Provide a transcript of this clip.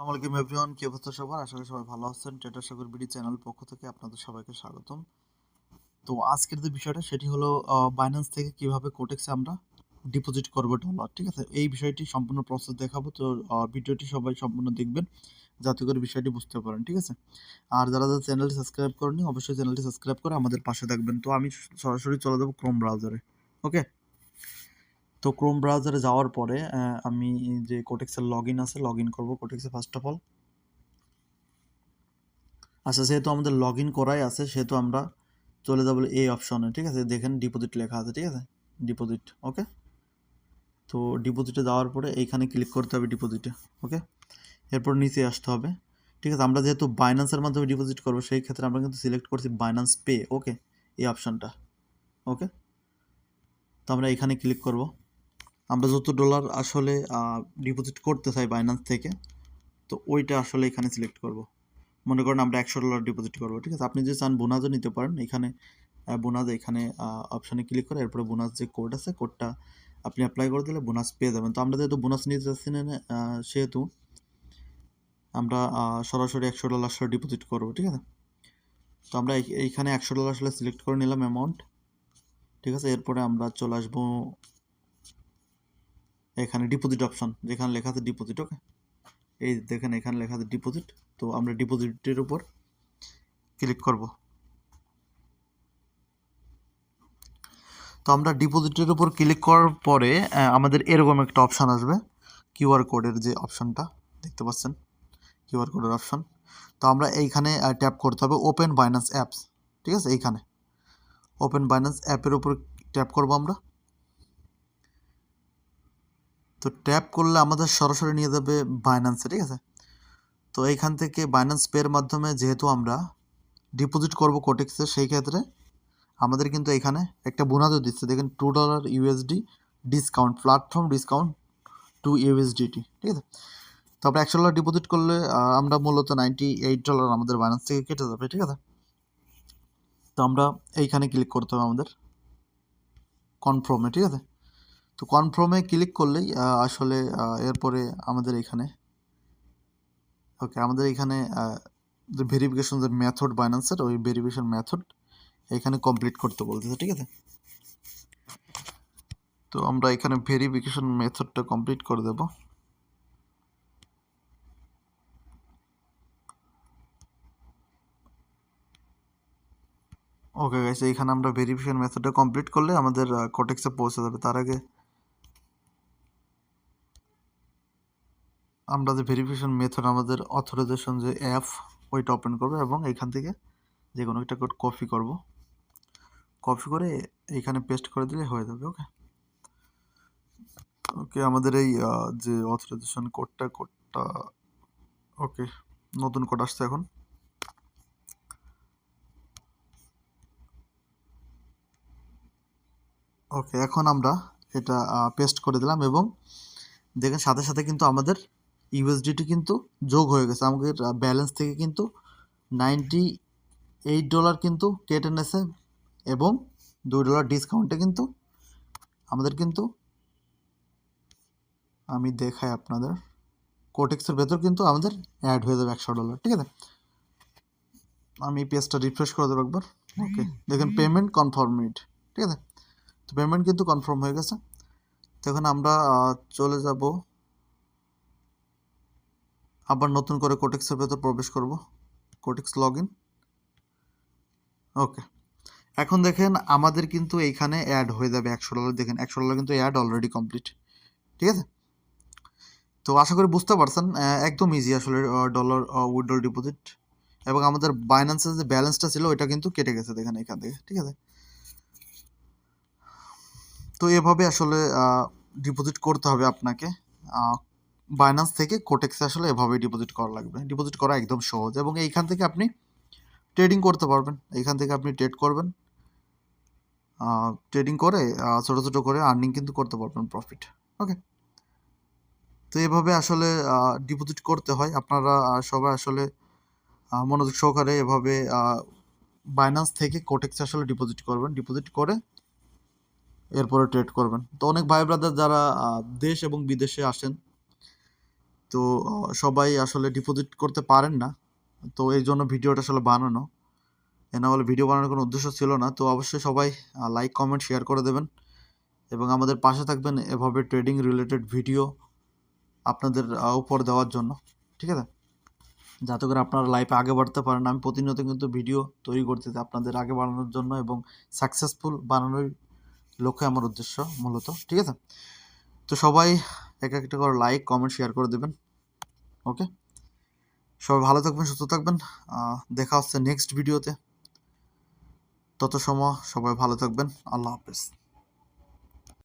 আসসালামু আলাইকুম এভরিওয়ান কি অবস্থা সবার? আশা করি সবাই ভালো আছেন। ট্রেডার সাগর বিডি চ্যানেল পক্ষ থেকে আপনাদের সবাইকে স্বাগতম। তো আজকের যে বিষয়টা, সেটি হলো বাইন্যান্স থেকে কীভাবে কোটেক্সে আমরা ডিপোজিট করব ডলার ঠিক আছে? এই বিষয়টি সম্পূর্ণ প্রসেস দেখাবো। তো ভিডিওটি সবাই সম্পূর্ণ দেখবেন, যাতে করে বিষয়টি বুঝতে পারেন, ঠিক আছে? আর যারা যারা চ্যানেলটি সাবস্ক্রাইব করেনি অবশ্যই চ্যানেলটি সাবস্ক্রাইব করে আমাদের পাশে থাকবেন। তো আমি সরাসরি চলে যাব ক্রোম ব্রাউজারে ওকে তো ক্রোম ব্রাউজারে যাওয়ার পরে আমি যে কোটেক্সের লগ ইন আছে লগ ইন করব কোটেক্সে ফার্স্ট অফ অল আচ্ছা যেহেতু আমাদের লগ ইন করাই আছে, সেহেতু আমরা চলে যাব এই অপশনে ঠিক আছে? দেখেন ডিপোজিট লেখা আছে, ঠিক আছে? ডিপোজিট ওকে তো ডিপোজিটে যাওয়ার পরে এইখানে ক্লিক করতে হবে ডিপোজিটে ওকে এরপর নিচে আসতে হবে, ঠিক আছে? আমরা যেহেতু বাইন্যান্সের মাধ্যমে ডিপোজিট করব, সেই ক্ষেত্রে আমরা কিন্তু সিলেক্ট করছি বাইন্যান্স পে ওকে এই অপশানটা ওকে তো আমরা এখানে ক্লিক করব। আমরা যত ডলার আসলে ডিপোজিট করতে চাই বাইন্যান্স থেকে, তো ওইটা আসলে এখানে সিলেক্ট করব। মনে করেন আমরা একশো ডলার ডিপোজিট করব, ঠিক আছে? আপনি যদি চান বোনাসও নিতে পারেন। এখানে বোনাস এখানে অপশানে ক্লিক করে এরপরে বোনাস যে কোড আছে কোডটা আপনি অ্যাপ্লাই করে দিলে বোনাস পেয়ে যাবেন। তো আমরা যেহেতু বোনাস নিতে চাচ্ছি না সেহেতু আমরা সরাসরি একশো ডলার আসলে ডিপোজিট করব, ঠিক আছে? তো আমরা এই- এইখানে একশো ডলার আসলে সিলেক্ট করে নিলাম অ্যামাউন্ট ঠিক আছে? এরপরে আমরা চলে আসব এখানে ডিপোজিট অপশন যেখানে লেখা আছে ডিপোজিট ওকে এই দেখেন এখানে লেখা আছে ডিপোজিট তো আমরা ডিপোজিটের উপর ক্লিক করব। তো আমরা ডিপোজিটের উপর ক্লিক করার পরে আমাদের এরকম একটা অপশান আসবে কিউআর কোডের যে অপশানটা দেখতে পাচ্ছেন? কিউআর কোডের অপশান তো আমরা এইখানে ট্যাপ করতে হবে ওপেন বাইন্যান্স অ্যাপস ঠিক আছে? এইখানে। ওপেন বাইন্যান্স অ্যাপের উপর ট্যাপ করব আমরা। তো ট্যাপ করলে আমাদের সরাসরি নিয়ে যাবে বাইন্যান্সে ঠিক আছে? তো এইখান থেকে বাইন্যান্স পের মাধ্যমে যেহেতু আমরা ডিপোজিট করব কোটেক্সে সেই ক্ষেত্রে আমাদের কিন্তু এখানে একটা বোনাসও দিচ্ছে। দেখেন two dollar USD discount platform discount two USDT ঠিক আছে? তো আমরা একশো ডলার ডিপোজিট করলে আমরা মূলত নাইনটি এইট ডলার আমাদের বাইন্যান্স থেকে কেটে যাবে, ঠিক আছে? তো আমরা এইখানে ক্লিক করতে হবে আমাদের কনফার্মে ঠিক আছে? তো কনফার্মে ক্লিক করলেই আসলে এরপরে আমাদের এখানে ওকে আমাদের এখানে যে ভেরিফিকেশন যে মেথড বাইন্যান্সের ওই ভেরিফিকেশন মেথড এখানে কমপ্লিট করতে বলতেছে, ঠিক আছে? তো আমরা এখানে ভেরিফিকেশন মেথডটা কমপ্লিট করে দেব। ওকে গাইস এইখানে আমরা ভেরিফিকেশন মেথডটা কমপ্লিট করলে আমাদের কোটেক্সে পৌঁছে যাবে। তার আগে আমরা যে ভেরিফিকেশন মেথড আমাদের অথরাইজেশন যে অ্যাপ ওইটা ওপেন করব এবং এইখান থেকে যে কোনো একটা কোড কপি করব। কপি করে এইখানে পেস্ট করে দিলে হয়ে যাবে ওকে ওকে আমাদের এই যে অথরাইজেশন কোডটা কোডটা ওকে নতুন কোড আসছে এখন। ওকে এখন আমরা এটা পেস্ট করে দিলাম এবং দেখেন সাথে সাথে কিন্তু আমাদের ইউএসডিটি কিন্তু যোগ হয়ে গেছে। আমাদের ব্যালেন্স থেকে কিন্তু নাইনটি এইট ডলার কিন্তু কেটে নেছে এবং দুই ডলার ডিসকাউন্টে কিন্তু আমাদের কিন্তু আমি দেখাই আপনাদের। কোটেক্সের ভেতর কিন্তু আমাদের অ্যাড হয়ে যাবে একশো ডলার ঠিক আছে? আমি পেজটা রিফ্রেশ করে দেবো একবার। ওকে দেখেন পেমেন্ট কনফার্মেড ঠিক আছে? তো পেমেন্ট কিন্তু কনফার্ম হয়ে গেছে। তো এখন আমরা চলে যাব আবার নতুন করে কোটেক্সের ভেতর প্রবেশ করব। কোটেক্স লগ ইন ওকে এখন দেখেন আমাদের কিন্তু এইখানে অ্যাড হয়ে যাবে একশো ডলার দেখেন একশো ডলার কিন্তু অ্যাড অলরেডি কমপ্লিট ঠিক আছে? তো আশা করি বুঝতে পারছেন একদম ইজি আসলে ডলার উইড্রল ডিপোজিট এবং আমাদের বাইন্যান্সের যে ব্যালেন্সটা ছিল, ওইটা কিন্তু কেটে গেছে দেখেন এখান থেকে। ঠিক আছে? তো এভাবে আসলে ডিপোজিট করতে হবে আপনাকে। বাইন্যান্স থেকে কোটেক্সে আসলে এভাবে ডিপোজিট করা লাগবে। ডিপোজিট করা একদম সহজ এবং এইখান থেকে আপনি ট্রেডিং করতে পারবেন। এইখান থেকে আপনি ট্রেড করবেন ট্রেডিং করে ছোটো ছোটো করে আর্নিং কিন্তু করতে পারবেন প্রফিট ওকে তো এভাবে আসলে ডিপোজিট করতে হয়। আপনারা সবাই আসলে মনোযোগ সহকারে এভাবে বাইন্যান্স থেকে কোটেক্সে আসলে ডিপোজিট করবেন। ডিপোজিট করে এরপরে ট্রেড করবেন। তো অনেক ভাই ব্রাদার যারা দেশ এবং বিদেশে আসেন তো সবাই আসলে ডিপোজিট করতে পারেন না। তো এই জন্য ভিডিওটা আসলে বানানো। এ না হলে ভিডিও বানানোর কোনো উদ্দেশ্য ছিল না। তো অবশ্যই সবাই লাইক কমেন্ট শেয়ার করে দেবেন। এবং আমাদের পাশে থাকবেন এভাবে ট্রেডিং রিলেটেড ভিডিও আপনাদের উপর দেওয়ার জন্য। ঠিক আছে? যাতে করে আপনারা লাইফে আগে বাড়তে পারেন। আমি প্রতিনিয়ত কিন্তু ভিডিও তৈরি করতেছি আপনাদের আগে বাড়ানোর জন্য এবং সাকসেসফুল বানানোর লক্ষ্যে আমার উদ্দেশ্য মূলত। ঠিক আছে? তো সবাই এক একটা করে লাইক কমেন্ট শেয়ার করে দেবেন। ওকে সবাই ভালো থাকবেন, সুস্থ থাকবেন। দেখা হচ্ছে নেক্সট ভিডিওতে তত সময় সবাই ভালো থাকবেন। আল্লাহ হাফেজ।